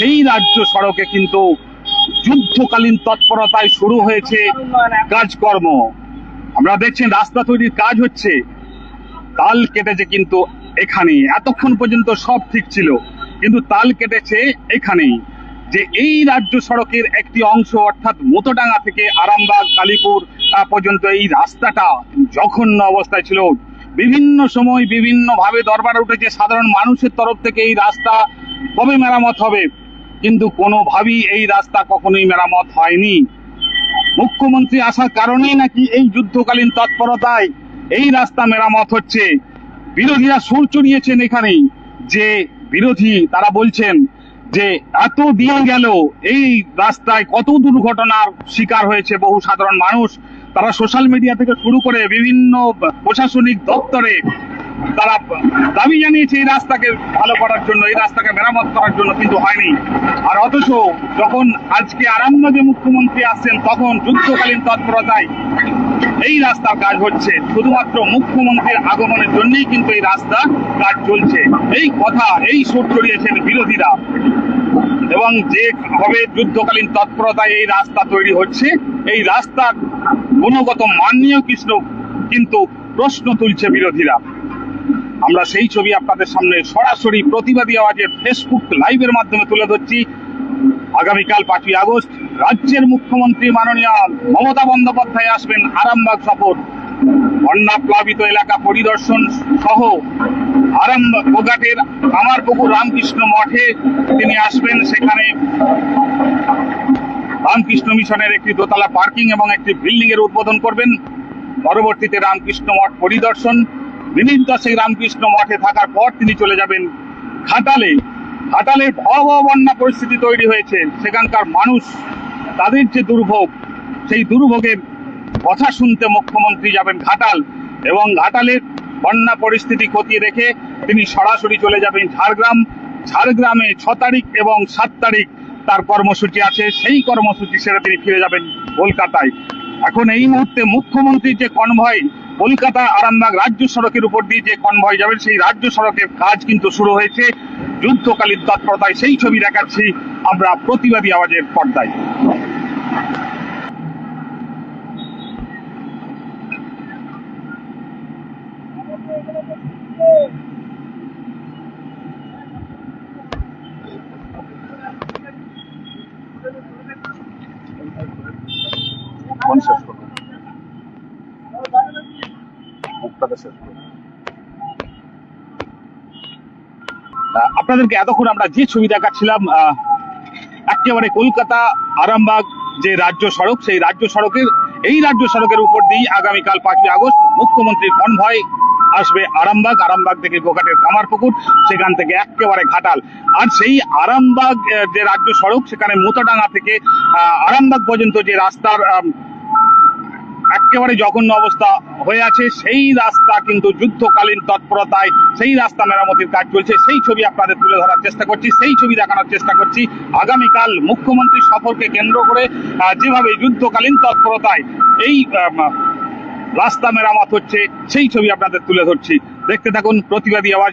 সেই রাজ্য সড়কে কিন্তু যুদ্ধকালীন তৎপরতায় শুরু হয়েছে কাজকর্ম। আমরা দেখছেন রাস্তা তৈরির কাজ হচ্ছে। তাল কেটেছে কিন্তু এখানে এতক্ষণ পর্যন্ত সব ঠিক ছিল, কিন্তু তাল কেটেছে এখানেই। যে এই রাজ্য সড়কের একটি অংশ, অর্থাৎ মোতডাঙ্গা থেকে আরামবাগ, কালীপুর পর্যন্ত এই রাস্তাটা জঘন্য অবস্থায় ছিল। বিভিন্ন সময় বিভিন্ন ভাবে দরবারে উঠেছে সাধারণ মানুষের তরফ থেকে এই রাস্তা কবে মেরামত হবে? কিন্তু কোনোভাবেই এই রাস্তা কখনোই মেরামত হয়নি। মুখ্যমন্ত্রী আসার কারণেই নাকি এই যুদ্ধকালীন তৎপরতায় এই রাস্তা মেরামত হচ্ছে। বিরোধীরা সুর চড়িয়েছেন এখানেই যে বিরোধী, তারা বলছেন যে এত দিন গেল, এই রাস্তায় কত দুর্ঘটনার শিকার হয়েছে বহু সাধারণ মানুষ। তারা সোশ্যাল মিডিয়া থেকে শুরু করে বিভিন্ন প্রশাসনিক দপ্তরে তারা দাবি জানিয়েছে এই রাস্তাকে ভালো করার জন্য, এই রাস্তাকে মেরামত করার জন্য কিন্তু হয়নি। আর অথচ যখন আজকে আরামবাগে মুখ্যমন্ত্রী আসছেন, তখন যুদ্ধকালীন তৎপরতায় এই রাস্তার কাজ হচ্ছে। শুধুমাত্র মুখ্যমন্ত্রীর আগমনের জন্যই কিন্তু এই রাস্তা কাজ চলছে। এই কথা, এই সুর চড়িয়েছেন বিরোধীরা। এবং যে ভাবে যুদ্ধকালীন তৎপরতায় এই রাস্তা তৈরি হচ্ছে, এই রাস্তার গুণগত মান নিয়েও কৃষ্ণ কিন্তু প্রশ্ন তুলছে বিরোধীরা। আমরা সেই ছবি আপনাদের সামনে সরাসরি প্রতিবাদী আওয়াজের ফেসবুক লাইভের মাধ্যমে তুলে ধরছি। আগামীকাল পাঁচই আগস্ট রাজ্যের মুখ্যমন্ত্রী মাননীয় মমতা বন্দ্যোপাধ্যায় আসবেন আরামবাগ সফর। বন্যা প্লাবিত এলাকা পরিদর্শন সহ আরামবাগ গোঘাটের কামারপুকুর রামকৃষ্ণ মঠে তিনি আসবেন। সেখানে রামকৃষ্ণ মিশনের একটি দোতলা পার্কিং এবং একটি বিল্ডিং এর উদ্বোধন করবেন। পরবর্তীতে রামকৃষ্ণ মঠ পরিদর্শন মিনিট দশেক রামকৃষ্ণ মঠে থাকার পর তিনি চলে যাবেন ঘাটালে। ঘাটালে ভয়াবহ বন্যা পরিস্থিতি তৈরি হয়েছে। সেখানকার মানুষ, তাদের যে দুর্ভোগ, সেই দুর্ভোগের কথা শুনতে মুখ্যমন্ত্রী যাবেন ঘাটাল এবং ঘাটালের বন্যা পরিস্থিতি খতিয়ে দেখে তিনি সরাসরি চলে যাবেন ঝাড়গ্রাম। ঝাড়গ্রামে ছ তারিখ এবং সাত তারিখ তার কর্মসূচি আছে। সেই কর্মসূচি সেরে তিনি ফিরে যাবেন কলকাতায়। এখন এই মুহূর্তে মুখ্যমন্ত্রীর যে কনভয় কলকাতা আরামবাগ রাজ্য সড়কের উপর দিয়ে যে কনভয় যাবে, সেই রাজ্য সড়কের কাজ কিন্তু শুরু হয়েছে। যুদ্ধকালীন তৎপরতায় সেই ছবি দেখাচ্ছি আমরা প্রতিবাদী আওয়াজের পর্দায়। আপনাদেরকে এতক্ষণ আমরা যে ছবি দেখাচ্ছিলাম একেবারে কলকাতা, আরামবাগ যে রাজ্য সড়ক, সেই রাজ্য সড়কের, এই রাজ্য সড়কের উপর দিয়েই আগামীকাল পাঁচই আগস্ট মুখ্যমন্ত্রীর কনভয় আসবে আরামবাগ আরামবাগ থেকে গোঘাটের কামারপুকুর, সেখান থেকে একেবারে ঘাটাল। আর সেই আরামবাগ যে রাজ্য সড়ক, সেখানে মোতাডাঙ্গা থেকে আরামবাগ পর্যন্ত যে রাস্তার একেবারে জঘন্য অবস্থা হয়ে আছে। সেই রাস্তা কিন্তু যুদ্ধকালীন তৎপরতায়, সেই রাস্তা মেরামতির কাজ চলছে। সেই ছবি আপনাদের তুলে ধরার চেষ্টা করছি, সেই ছবি দেখানোর চেষ্টা করছি। আগামীকাল মুখ্যমন্ত্রী সফরকে কেন্দ্র করে যেভাবে যুদ্ধকালীন তৎপরতায় এই রাস্তা মেরামত হচ্ছে, সেই ছবি আপনাদের তুলে ধরছি। দেখতে থাকুন প্রতিবাদী আওয়াজ।